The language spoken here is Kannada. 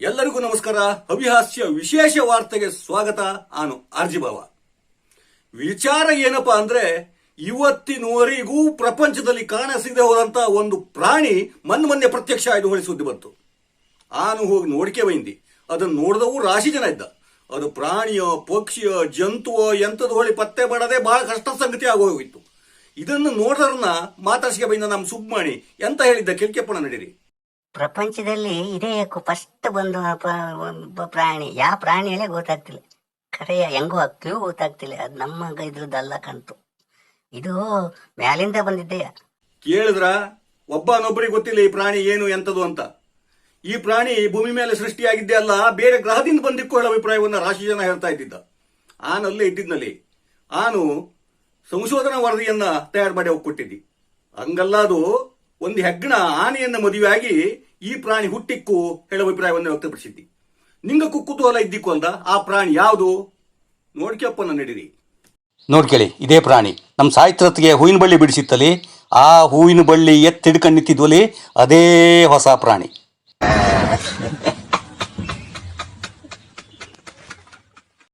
ಎಲ್ಲರಿಗೂ ನಮಸ್ಕಾರ. ಅವಿಹಾಸ್ಯ ವಿಶೇಷ ವಾರ್ತೆಗೆ ಸ್ವಾಗತ. ನಾನು ಆರ್ಜಿ ಭಾವ ವಿಚಾರ ಏನಪ್ಪಾ ಅಂದ್ರೆ, ಇವತ್ತಿನವರೆಗೂ ಪ್ರಪಂಚದಲ್ಲಿ ಕಾಣಸಿಗದೆ ಹೋದಂತ ಒಂದು ಪ್ರಾಣಿ ಮೊನ್ನೆ ಮೊನ್ನೆ ಪ್ರತ್ಯಕ್ಷ ಆಯ್ದು ಹೊಳಿ ಸುದ್ದಿ ಬಂತು. ಆನು ಹೋಗಿ ನೋಡಿಕೆ ಬೈಂದಿ ಅದನ್ನ ನೋಡಿದವು ರಾಶಿ ಜನ ಇದ್ದ. ಅದು ಪ್ರಾಣಿಯೋ, ಪಕ್ಷಿಯೋ, ಜಂತುವೋ ಎಂಥದ್ದು ಹೊಳಿ ಪತ್ತೆ ಮಾಡದೆ ಬಹಳ ಕಷ್ಟ ಸಂಗತಿ ಆಗೋಗಿತ್ತು ಇದನ್ನು ನೋಡಿದ್ರನ್ನ ಮಾತಾಡ್ಸಿಗೆ ಬೈಂದ ನಮ್ಮ ಸುಬ್ಮಾಣಿ, ಎಂತ ಹೇಳಿದ್ದ ಕೆಲ್ಕೆಪ್ಪಣ ನಡೀರಿ. ಪ್ರಪಂಚದಲ್ಲಿ ಇದೇ ಫಸ್ಟ್ ಬಂದು ಪ್ರಾಣಿ. ಯಾವ ಪ್ರಾಣಿಯಲ್ಲೇ ಗೊತ್ತಾಗ್ತಿಲ್ಲ. ಕರೆಯ ಹೆಂಗೋ ಆಗ್ತೀವೋ ಗೊತ್ತಾಗ್ತಿಲ್ಲ. ಅದು ನಮ್ಮ ಇದ್ರದ್ದಲ್ಲ ಕಂತು. ಇದು ಮ್ಯಾಲಿಂದ ಬಂದಿದ್ದೆಯ ಕೇಳಿದ್ರ? ಒಬ್ಬನೊಬ್ಬರಿಗೆ ಗೊತ್ತಿಲ್ಲ ಈ ಪ್ರಾಣಿ ಏನು ಎಂತದು ಅಂತ. ಈ ಪ್ರಾಣಿ ಭೂಮಿ ಮೇಲೆ ಸೃಷ್ಟಿಯಾಗಿದ್ದೆ ಅಲ್ಲ, ಬೇರೆ ಗ್ರಹದಿಂದ ಬಂದಿಕ್ಕು ಹೇಳೋ ಅಭಿಪ್ರಾಯವನ್ನ ರಾಶಿ ಜನ ಹೇಳ್ತಾ ಇದ್ದಿದ್ದ. ಆನಲ್ಲೇ ಇದ್ದಿದ್ನಲ್ಲಿ ಆನು ಸಂಶೋಧನಾ ವರದಿಯನ್ನ ತಯಾರು ಮಾಡಿ ಹೋಗಿ ಕೊಟ್ಟಿದ್ದಿ ಹಂಗಲ್ಲ ಅದು, ಒಂದು ಹೆಗ್ಗಣ ಆನೆಯನ್ನ ಮದುವೆಯಾಗಿ ಈ ಪ್ರಾಣಿ ಹುಟ್ಟಿಕ್ಕು ಹೇಳುವ ಅಭಿಪ್ರಾಯವನ್ನು ವ್ಯಕ್ತಪಡಿಸಿದ್ದಿ. ನಿಂಗ ಕುಕ್ಕುತೂಹಲ ಇದ್ದಿಕ್ಕು ಅಂದ, ಆ ಪ್ರಾಣಿ ಯಾವುದು? ನೋಡ್ಕೊಪ್ಪನ ನಡೀರಿ ನೋಡ್ಕೇಳಿ ಇದೇ ಪ್ರಾಣಿ. ನಮ್ಮ ಸಾಹಿತ್ಯತ್ಗೆ ಹೂವಿನ ಬಳ್ಳಿ ಬಿಡಿಸಿತ್ತಲಿ ಆ ಹೂವಿನ ಬಳ್ಳಿ ಎತ್ತಿಡ್ಕೊಂಡು ನಿಂತಿದ್ವಲಿ ಅದೇ ಹೊಸ ಪ್ರಾಣಿ.